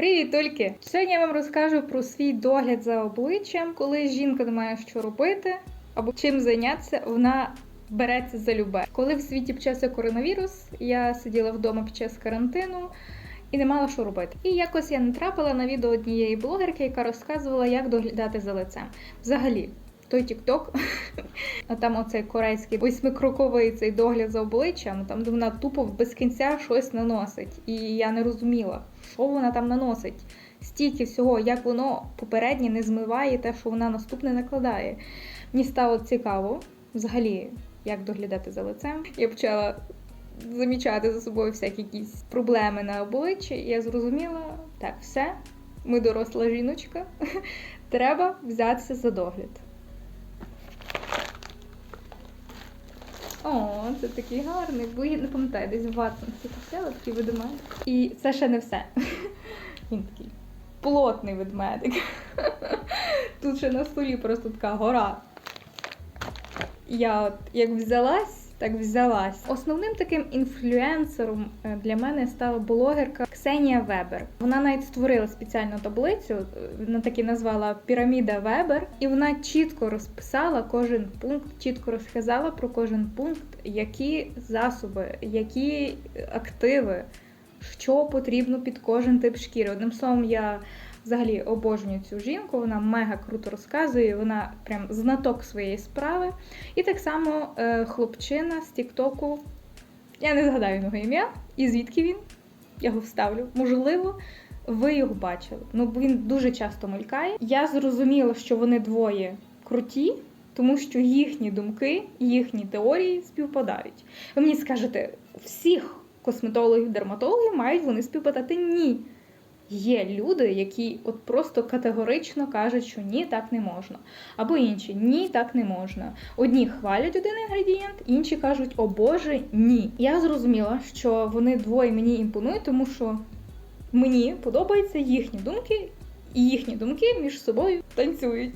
Привіт, тільки! Сьогодні я вам розкажу про свій догляд за обличчям, коли жінка не має що робити або чим зайнятися, вона береться за любе. Коли в світі почався коронавірус, я сиділа вдома під час карантину. І не мала що робити. І якось я натрапила на відео однієї блогерки, яка розказувала, як доглядати за лицем. Взагалі, той Тік-Ток, а там оцей корейський восьмикроковий цей догляд за обличчям, там вона тупо без кінця щось наносить. І я не розуміла, що вона там наносить. Стільки всього, як воно попереднє не змиває те, що вона наступне накладає. Мені стало цікаво, взагалі, як доглядати за лицем. Я почала замічати за собою всякі якісь проблеми на обличчі, і я зрозуміла, так, все, ми доросла жіночка, треба взятися за догляд. О, це такий гарний, бо я не пам'ятаю, десь в це купила такий ведмедик. І це ще не все. Він такий плотний ведмедик. Тут ще на столі просто така гора. Я от як взялась, так взялась. Основним таким інфлюенсером е, для мене стала блогерка Ксенія Вебер. Вона навіть створила спеціальну таблицю, е, вона таки назвала Піраміда Вебер, і вона чітко розписала кожен пункт, чітко розказала про кожен пункт, які засоби, які активи, що потрібно під кожен тип шкіри. Одним словом, я взагалі обожнюю цю жінку, вона мега круто розказує, вона прям знаток своєї справи. І так само е, хлопчина з Тіктоку, я не згадаю його ім'я, і звідки він? Його вставлю. Можливо, ви його бачили. Ну, він дуже часто мелькає. Я зрозуміла, що вони двоє круті. Тому що їхні думки, їхні теорії співпадають. Ви мені скажете, всіх косметологів, дерматологів мають вони співпадати? Ні. Є люди, які от просто категорично кажуть, що ні, так не можна. Або інші ні, так не можна. Одні хвалять один інгредієнт, інші кажуть, о Боже, ні. Я зрозуміла, що вони двоє мені імпонують, тому що мені подобаються їхні думки, і їхні думки між собою танцюють.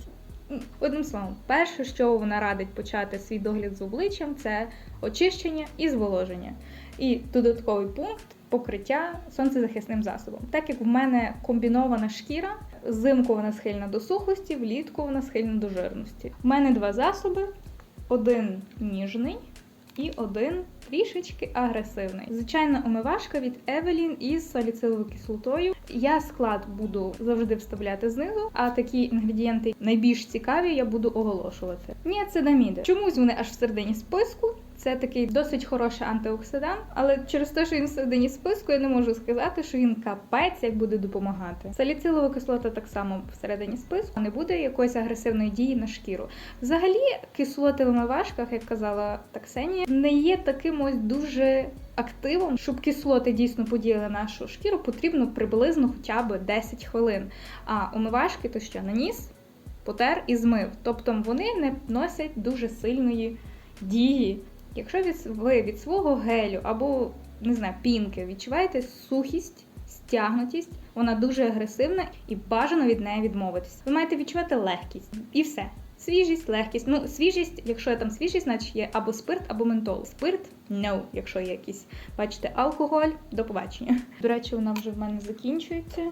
Одним словом, перше, що вона радить почати свій догляд з обличчям, це очищення і зволоження. І додатковий пункт покриття сонцезахисним засобом. Так як в мене комбінована шкіра, взимку вона схильна до сухості, влітку вона схильна до жирності. У мене два засоби: один ніжний і один трішечки агресивний. Звичайна омивашка від Evelyn із саліциловою кислотою. Я склад буду завжди вставляти знизу, а такі інгредієнти найбільш цікаві я буду оголошувати. Ніацинаміди. Чомусь вони аж в середині списку. Це такий досить хороший антиоксидант, але через те, що він в середині списку, я не можу сказати, що він капець як буде допомагати. Саліцилова кислота так само всередині списку не буде якоїсь агресивної дії на шкіру. Взагалі, кислоти в омивашках, як казала Таксенія, не є таким ось дуже активом, щоб кислоти дійсно подіяли нашу шкіру, потрібно приблизно хоча б 10 хвилин. А омивашки то що наніс, потер і змив. Тобто вони не носять дуже сильної дії. Якщо ви від свого гелю або не знаю, пінки відчуваєте сухість, стягнутість, вона дуже агресивна і бажано від неї відмовитись. Ви маєте відчувати легкість і все. Свіжість, легкість. Ну, свіжість, якщо є там свіжість, значить є або спирт, або ментол. Спирт no, якщо є якийсь, бачите, алкоголь, до побачення. До речі, вона вже в мене закінчується.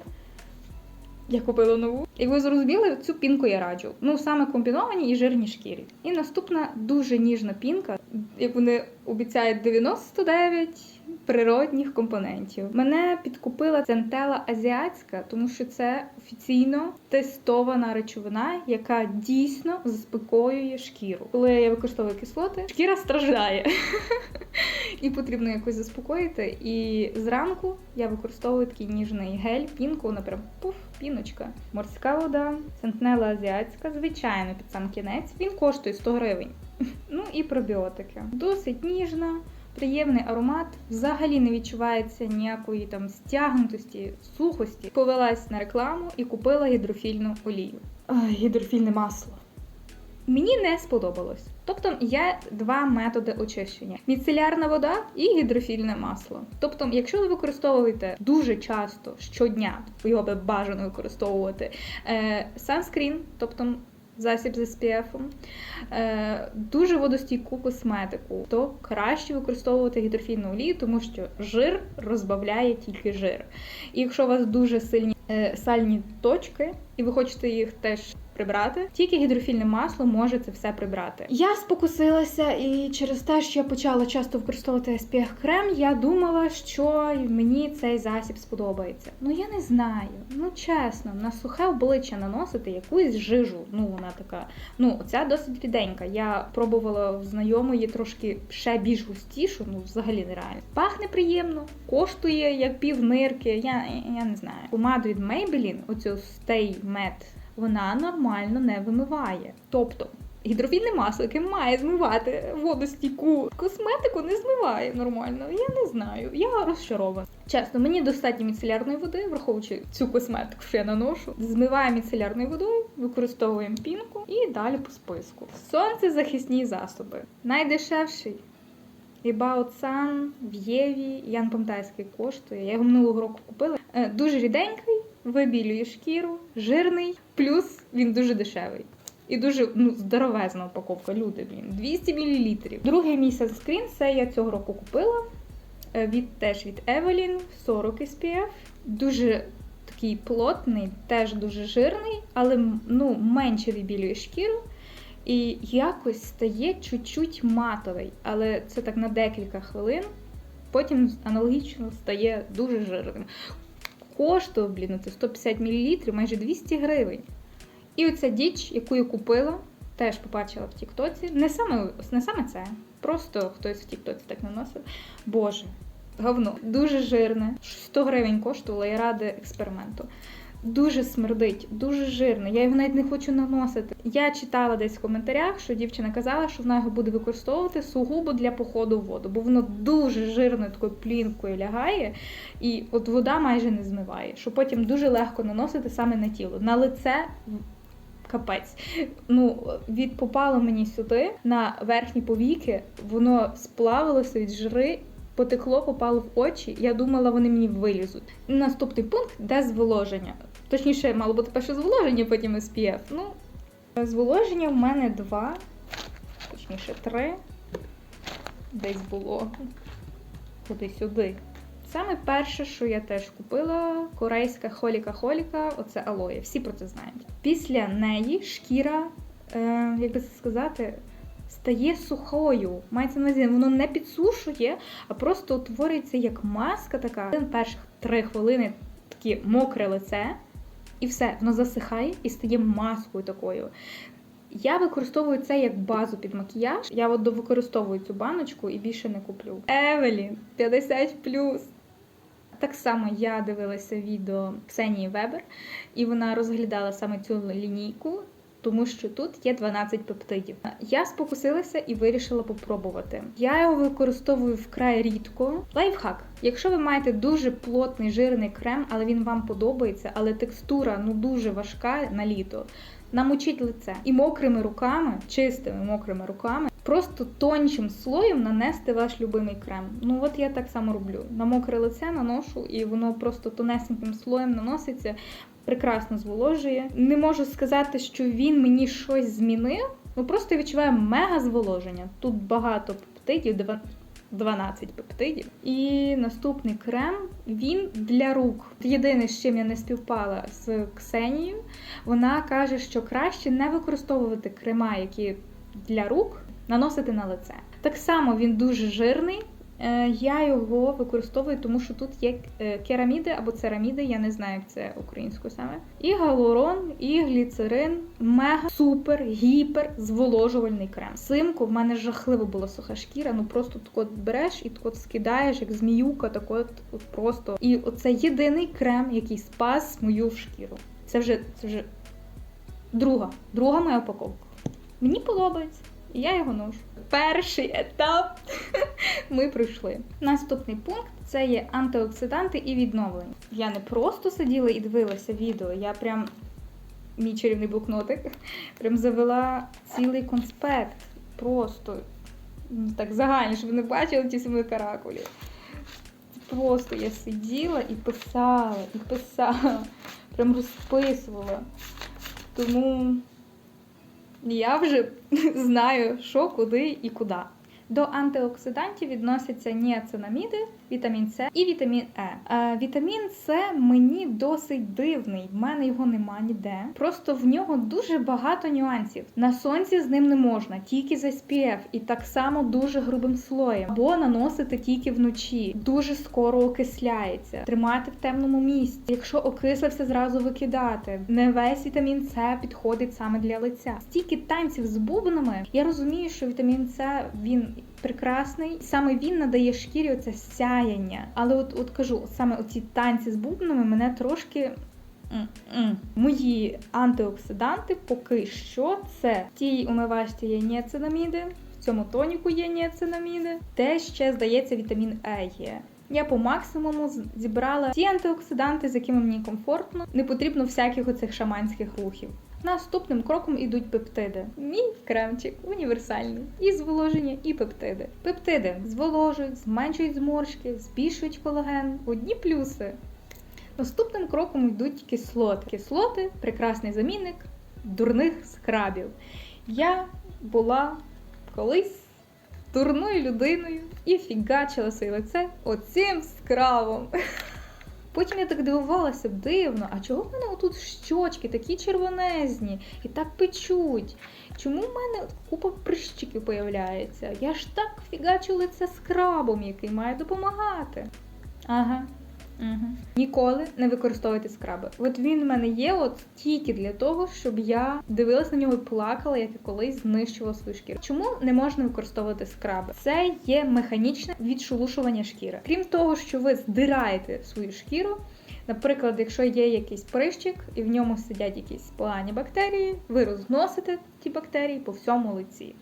Я купила нову. Як ви зрозуміли, цю пінку я раджу. Ну, саме комбіновані і жирні шкірі. І наступна дуже ніжна пінка, як вони обіцяють 99 природних компонентів. Мене підкупила центела азіатська, тому що це офіційно тестована речовина, яка дійсно заспокоює шкіру. Коли я використовую кислоти, шкіра страждає. І потрібно якось заспокоїти. І зранку я використовую такий ніжний гель, пінку, вона пуф, піночка. Морська вода, сентнела азіатська, звичайно, під сам кінець. Він коштує 100 гривень. Ну і пробіотики. Досить ніжна. Приємний аромат, взагалі не відчувається ніякої там стягнутості, сухості. Повелась на рекламу і купила гідрофільну олію. Ай, гідрофільне масло. Мені не сподобалось. Тобто є два методи очищення: міцелярна вода і гідрофільне масло. Тобто, якщо ви використовуєте дуже часто щодня, його би бажано використовувати е, санскрін, тобто засіб з SPF, е, дуже водостійку косметику, то краще використовувати гідрофільну олію, тому що жир розбавляє тільки жир. І якщо у вас дуже сильні е, сальні точки, і ви хочете їх теж прибрати, тільки гідрофільне масло може це все прибрати. Я спокусилася, і через те, що я почала часто використовувати SPF крем, я думала, що мені цей засіб сподобається. Ну я не знаю. Ну чесно, на сухе обличчя наносити якусь жижу. Ну вона така. Ну ця досить ріденька. Я пробувала в знайомої трошки ще більш густішу, ну взагалі нереально. Пахне приємно, коштує як пів нирки. Я, я не знаю. Помаду від Maybelline, оцю Stay Matte, вона нормально не вимиває. Тобто. Гідрофільне масло, яке має змивати водостійку, косметику не змиває нормально. Я не знаю. Я розчарована. Чесно, мені достатньо міцелярної води, враховуючи цю косметику, що я наношу. Змиваємо міцелярною водою, використовуємо пінку і далі по списку. Сонцезахисні засоби. Найдешевший About Sun в Єві. Я не пам'ятаю, скільки коштує. Я його минулого року купила. Е, Дуже ріденький, вибілює шкіру, жирний, плюс він дуже дешевий. І дуже ну, здоровезна упаковка, люди, блін. 200 мл. Другий мій санскрін, це я цього року купила. Е, Від теж від Evelyn 40 SPF. Дуже такий плотний, теж дуже жирний, але ну, менше вибілює шкіру. І якось стає чуть-чуть матовий, але це так на декілька хвилин. Потім аналогічно стає дуже жирним. Коштує, блін, це 150 мл, майже 200 гривень. І оця діч, яку я купила, теж побачила в Тіктоці. Не саме, не саме це, просто хтось в Тіктоці так наносив. Боже, говно, дуже жирне. 100 гривень коштувало, я ради експерименту. Дуже смердить, дуже жирне. Я його навіть не хочу наносити. Я читала десь в коментарях, що дівчина казала, що вона його буде використовувати сугубо для походу в воду, бо воно дуже жирною такою плінкою лягає, і от вода майже не змиває, що потім дуже легко наносити саме на тіло. На лице капець. Ну, від попало мені сюди на верхні повіки, воно сплавилося від жири. Потекло, попало в очі. Я думала, вони мені вилізуть. Наступний пункт де зволоження. Точніше, мало бути перше зволоження, потім SPF. Ну, зволоження в мене два, точніше, три. Десь було. Куди сюди. Саме перше, що я теж купила, корейська холіка-холіка, оце алоє. Всі про це знають. Після неї шкіра, е, як би це сказати, стає сухою. Мається на увазі, воно не підсушує, а просто утворюється як маска така. Перших три хвилини таке мокре лице, і все, воно засихає і стає маскою такою. Я використовую це як базу під макіяж. Я от використовую цю баночку і більше не куплю. Евелін 50+. Так само я дивилася відео Ксенії Вебер, і вона розглядала саме цю лінійку, тому що тут є 12 пептидів. Я спокусилася і вирішила попробувати. Я його використовую вкрай рідко. Лайфхак. Якщо ви маєте дуже плотний жирний крем, але він вам подобається, але текстура ну дуже важка на літо. Намочіть лице і мокрими руками, чистими мокрими руками, просто тончим слоєм нанести ваш любимий крем. Ну от я так само роблю. На мокре лице наношу, і воно просто тонесеньким слоєм наноситься, прекрасно зволожує. Не можу сказати, що він мені щось змінив. Ну просто відчуваю мега зволоження. Тут багато пептидів, 12 пептидів. І наступний крем він для рук. Єдине, з чим я не співпала з Ксенією, вона каже, що краще не використовувати крема, які для рук, наносити на лице. Так само він дуже жирний. Е, Я його використовую, тому що тут є е, кераміди або цераміди, я не знаю, як це українською саме. І галурон, і гліцерин. Мега супер, гіпер зволожувальний крем. Симку в мене жахливо була суха шкіра. Ну просто так береш і так скидаєш, як зміюка, так от, от просто. І оце єдиний крем, який спас мою шкіру. Це вже це вже друга, друга моя упаковка. Мені подобається. І я його ношу. Перший етап ми пройшли. Наступний пункт це є антиоксиданти і відновлення. Я не просто сиділа і дивилася відео, я прям мій чарівний блокнотик прям завела цілий конспект. Просто ну, так загально, щоб ви не бачили ті самі каракулі. Просто я сиділа і писала, і писала, прям розписувала. Тому я вже знаю, що, куди і куди. До антиоксидантів відносяться ніацинаміди, вітамін С і вітамін Е. Е, Вітамін С мені досить дивний. В мене його нема ніде. Просто в нього дуже багато нюансів. На сонці з ним не можна, тільки з SPF, і так само дуже грубим слоєм. Або наносити тільки вночі. Дуже скоро окисляється. Тримати в темному місці. Якщо окислився, зразу викидати. Не весь вітамін С підходить саме для лиця. Стільки танців з бубнами. Я розумію, що вітамін С він прекрасний. Саме він надає шкірі оце сяяння. Але от, от кажу, саме оці танці з бубнами мене трошки. Мої антиоксиданти поки що це в тій умивачці є ніацинаміди, в цьому тоніку є ніацинаміди, те ще здається вітамін Е є. Я по максимуму зібрала ті антиоксиданти, з якими мені комфортно, не потрібно всяких оцих шаманських рухів. Наступним кроком ідуть пептиди. Мій кремчик універсальний. І зволоження, і пептиди. Пептиди зволожують, зменшують зморшки, збільшують колаген. Одні плюси. Наступним кроком йдуть кислоти. Кислоти прекрасний замінник дурних скрабів. Я була колись дурною людиною і фігачила своє лице оцим скрабом. Потім я так дивувалася, дивно, а чого в мене отут щочки такі червонезні і так печуть? Чому в мене купа прищиків появляється? Я ж так фігачу лице скрабом, який має допомагати. Ага. Угу. Ніколи не використовуйте скраби. От він в мене є от тільки для того, щоб я дивилась на нього і плакала, як я колись знищувала свою шкіру. Чому не можна використовувати скраби? Це є механічне відшелушування шкіри. Крім того, що ви здираєте свою шкіру. Наприклад, якщо є якийсь прищик і в ньому сидять якісь погані бактерії, ви розносите ті бактерії по всьому лиці.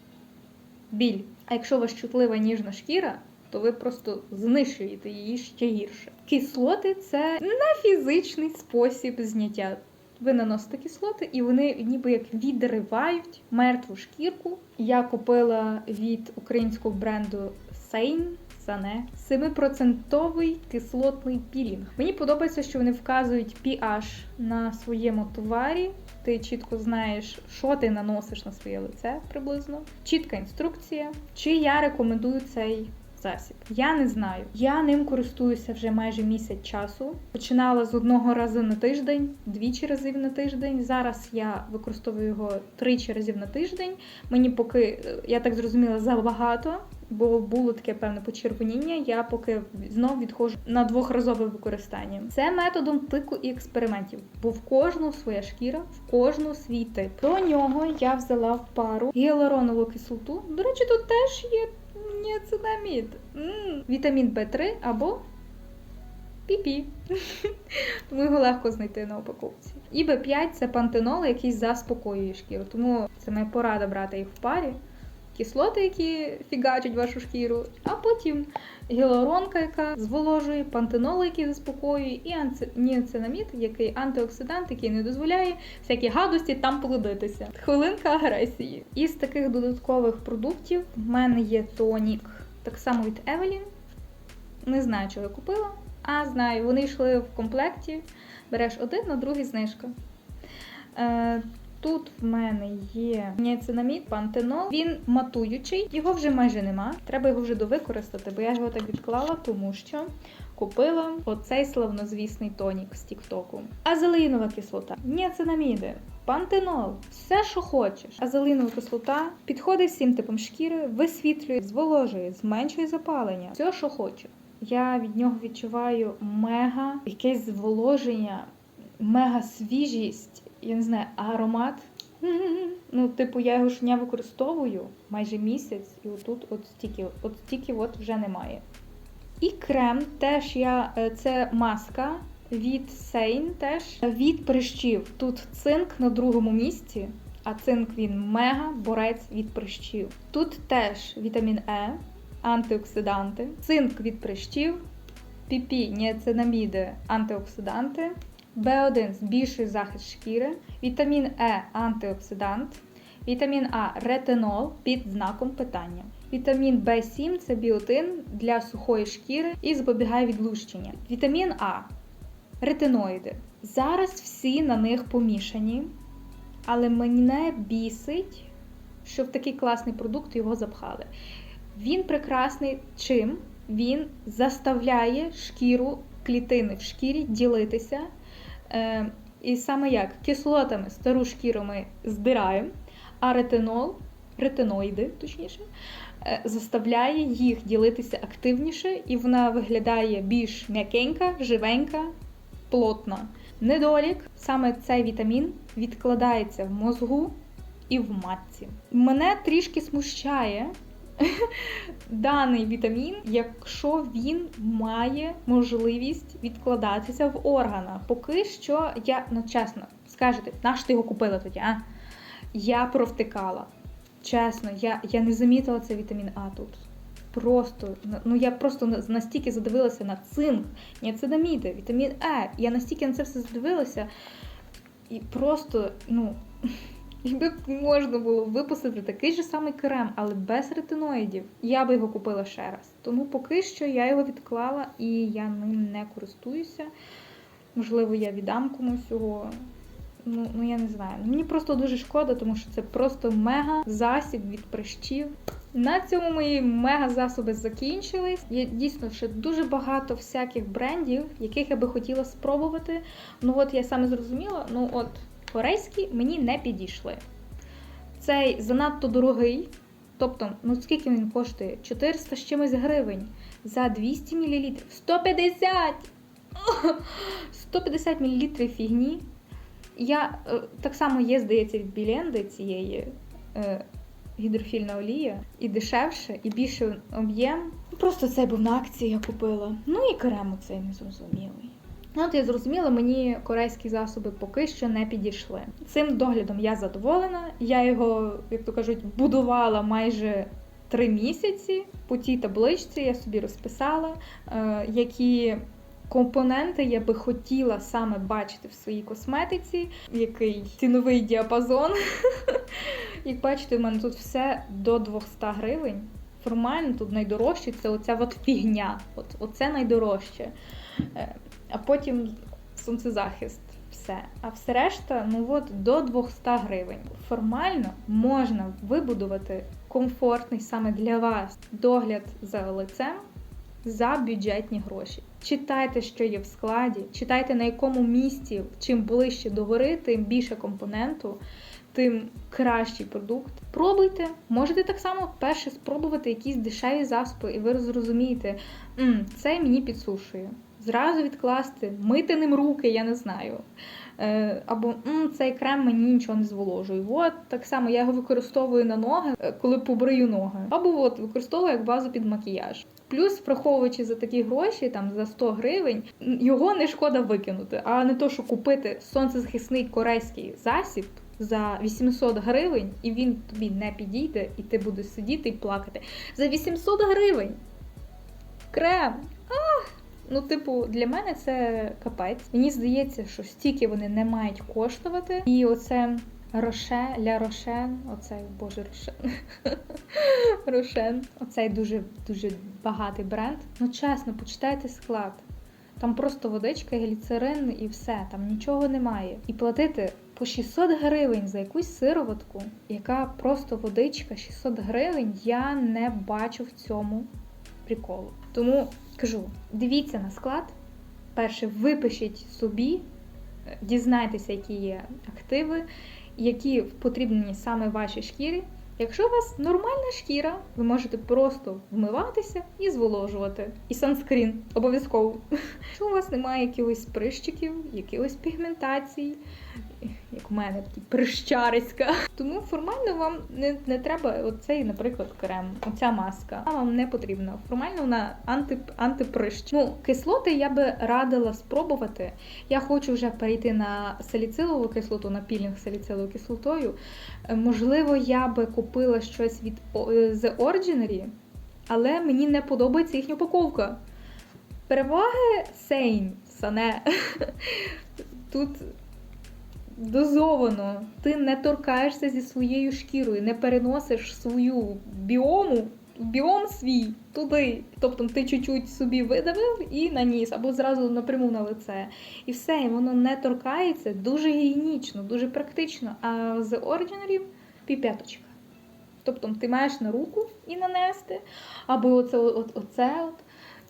Біль. А якщо у вас чутлива ніжна шкіра, то ви просто знищуєте її ще гірше. Кислоти це не фізичний спосіб зняття. Ви наносите кислоти, і вони ніби як відривають мертву шкірку. Я купила від українського бренду Sein Сане 7% кислотний пілінг. Мені подобається, що вони вказують pH на своєму товарі. Ти чітко знаєш, що ти наносиш на своє лице приблизно. Чітка інструкція. Чи я рекомендую цей засіб? Я не знаю. Я ним користуюся вже майже місяць часу. Починала з одного разу на тиждень, двічі разів на тиждень. Зараз я використовую його тричі разів на тиждень. Мені поки е, я так зрозуміла забагато. Бо було таке певне почервоніння, я поки знов відходжу на двохразове використання. Це методом тику і експериментів, бо в кожного своя шкіра, в кожного свій тип. До нього я взяла в пару гіалуронову кислоту. До речі, тут теж є ніацинамід, вітамін Б3 або піпі. Тому його легко знайти на упаковці. І Б5 це пантенол, який заспокоює шкіру. Тому це моя порада брати їх в парі кислоти, які фігачать вашу шкіру, а потім гіалуронка, яка зволожує, пантенол, який заспокоює, і ніацинамід, який антиоксидант, який не дозволяє всякі гадості там плодитися. Хвилинка агресії. Із таких додаткових продуктів в мене є тонік, так само від Evelyn. Не знаю, чого я купила. А знаю, вони йшли в комплекті. Береш один, на другий знижка. Тут в мене є ніацинамід, пантенол. Він матуючий, його вже майже нема. Треба його вже довикористати, бо я його так відклала, тому що купила оцей славнозвісний тонік з Тіктоку. Азелеїнова кислота, ніацинаміди, пантенол, все, що хочеш. Азелеїнова кислота підходить всім типам шкіри, висвітлює, зволожує, зменшує запалення. Все, що хочу. Я від нього відчуваю мега якесь зволоження, мега свіжість я не знаю, аромат. Ну, типу, я його щодня використовую майже місяць, і отут от стільки, от стільки от вже немає. І крем теж я, е, це маска від Sein теж від прищів. Тут цинк на другому місці, а цинк він мега борець від прищів. Тут теж вітамін Е, антиоксиданти, цинк від прищів, піпі, ніацинаміди, антиоксиданти. В1 збільшує захист шкіри, вітамін Е антиоксидант, вітамін А ретинол під знаком питання. Вітамін В7 це біотин для сухої шкіри і запобігає відлущення. Вітамін А ретиноїди. Зараз всі на них помішані, але мене бісить, що в такий класний продукт його запхали. Він прекрасний чим? він заставляє шкіру клітини в шкірі ділитися. Е, і саме як кислотами стару шкіру ми здираємо, а ретинол, ретиноїди, точніше, е, заставляє їх ділитися активніше, і вона виглядає більш м'якенька, живенька, плотна. Недолік, саме цей вітамін відкладається в мозгу і в матці. Мене трішки смущає даний вітамін, якщо він має можливість відкладатися в органах. Поки що я, ну чесно, скажете, наш ти його купила тоді, а? Я провтикала. Чесно, я, я не замітила цей вітамін А тут. Просто, ну я просто настільки задивилася на цинк, ніацинаміди, вітамін Е. Я настільки на це все задивилася, і просто, ну, якби можна було випустити такий же самий крем, але без ретиноїдів, я би його купила ще раз. Тому поки що я його відклала і я ним не користуюся. Можливо, я віддам комусь його. Ну, ну я не знаю. Мені просто дуже шкода, тому що це просто мега засіб від прищів. На цьому мої мега засоби закінчились. Є дійсно ще дуже багато всяких брендів, яких я би хотіла спробувати. Ну от я саме зрозуміла, ну от корейські мені не підійшли. Цей занадто дорогий. Тобто, ну скільки він коштує? 400 з чимось гривень за 200 мл. 150! 150 мл фігні. Я е, так само є, здається, від Біленди цієї е, гідрофільна олія, і дешевше, і більше об'єм. Просто цей був на акції, я купила. Ну і крем цей незрозумілий. Ну, От я зрозуміла, мені корейські засоби поки що не підійшли. Цим доглядом я задоволена. Я його, як то кажуть, будувала майже три місяці. По тій табличці я собі розписала, е, які компоненти я би хотіла саме бачити в своїй косметиці, який ціновий діапазон. Як бачите, в мене тут все до 200 гривень. Формально тут найдорожче це оця от фігня. От, оце найдорожче. А потім сонцезахист. Все. А все решта, ну от до 200 гривень. Формально можна вибудувати комфортний саме для вас догляд за лицем за бюджетні гроші. Читайте, що є в складі, читайте на якому місці, чим ближче до гори, тим більше компоненту, тим кращий продукт. Пробуйте, можете так само перше спробувати якісь дешеві засоби, і ви зрозумієте, це мені підсушує. Зразу відкласти, мити ним руки, я не знаю. Е, Або «М, цей крем мені нічого не зволожує. От так само я його використовую на ноги, е, коли побрию ноги. Або от використовую як базу під макіяж. Плюс, враховуючи за такі гроші, там за 100 гривень, його не шкода викинути, а не то, що купити сонцезахисний корейський засіб за 800 гривень, і він тобі не підійде, і ти будеш сидіти і плакати. За 800 гривень! Крем! Ах! Ну, типу, для мене це капець. Мені здається, що стільки вони не мають коштувати. І оце Роше, Ля Рошен, оцей, боже, Рошен. Рошен. Оцей дуже дуже багатий бренд. Ну, чесно, почитайте склад. Там просто водичка, гліцерин і все, там нічого немає. І платити по 600 гривень за якусь сироватку, яка просто водичка, 600 гривень, я не бачу в цьому приколу. Тому кажу, дивіться на склад. Перше, випишіть собі, е, дізнайтеся, які є активи, які потрібні саме вашій шкірі. Якщо у вас нормальна шкіра, ви можете просто вмиватися і зволожувати. І санскрін обов'язково. Якщо у вас немає якихось прищиків, якихось пігментацій, як у мене такі прищариська. Тому формально вам не, не треба оцей, наприклад, крем, оця маска. А вам не потрібна. Формально вона анти, антиприщ. Ну, кислоти я би радила спробувати. Я хочу вже перейти на саліцилову кислоту, на пілінг саліциловою кислотою. Е, Можливо, я би купила щось від е, The Ordinary, але мені не подобається їхня упаковка. Переваги Сейн, Сане. Тут дозовано. Ти не торкаєшся зі своєю шкірою, не переносиш свою біому, біом свій туди. Тобто ти чуть-чуть собі видавив і наніс, або зразу напряму на лице. І все, і воно не торкається дуже гігієнічно, дуже практично. А з Ordinary піпеточка. Тобто ти маєш на руку і нанести, або оце, от, оце от.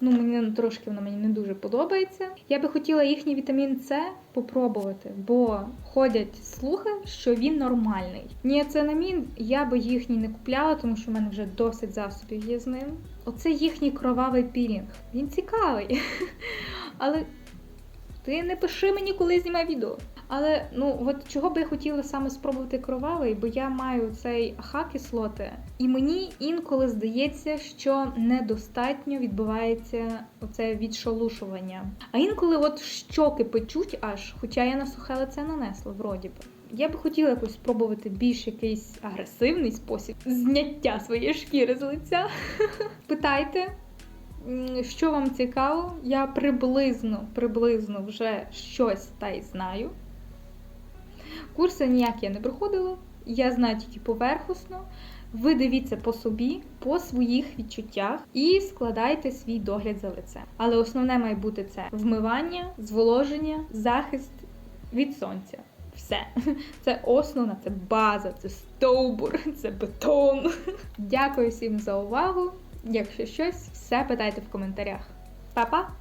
Ну, мені трошки воно мені не дуже подобається. Я би хотіла їхній вітамін С попробувати, бо ходять слухи, що він нормальний. Ніацинамін я би їхній не купляла, тому що в мене вже досить засобів є з ним. Оце їхній кровавий пілінг. Він цікавий. Але ти не пиши мені, коли знімай відео. Але ну от чого би я хотіла саме спробувати кровавий, бо я маю цей ах-кислоти, і мені інколи здається, що недостатньо відбувається оце відшолушування. А інколи от щоки печуть аж, хоча я на сухе лице нанесла, вроді би. Я би хотіла якось спробувати більш якийсь агресивний спосіб зняття своєї шкіри з лиця. Питайте, Що вам цікаво, я приблизно, приблизно вже щось та й знаю. Курси ніяк я не проходила, я знаю тільки поверхосно. Ви дивіться по собі, по своїх відчуттях і складайте свій догляд за лицем. Але основне має бути це вмивання, зволоження, захист від сонця. Все. Це основа, це база, це стовбур, це бетон. Дякую всім за увагу. Якщо щось, все питайте в коментарях. Па-па!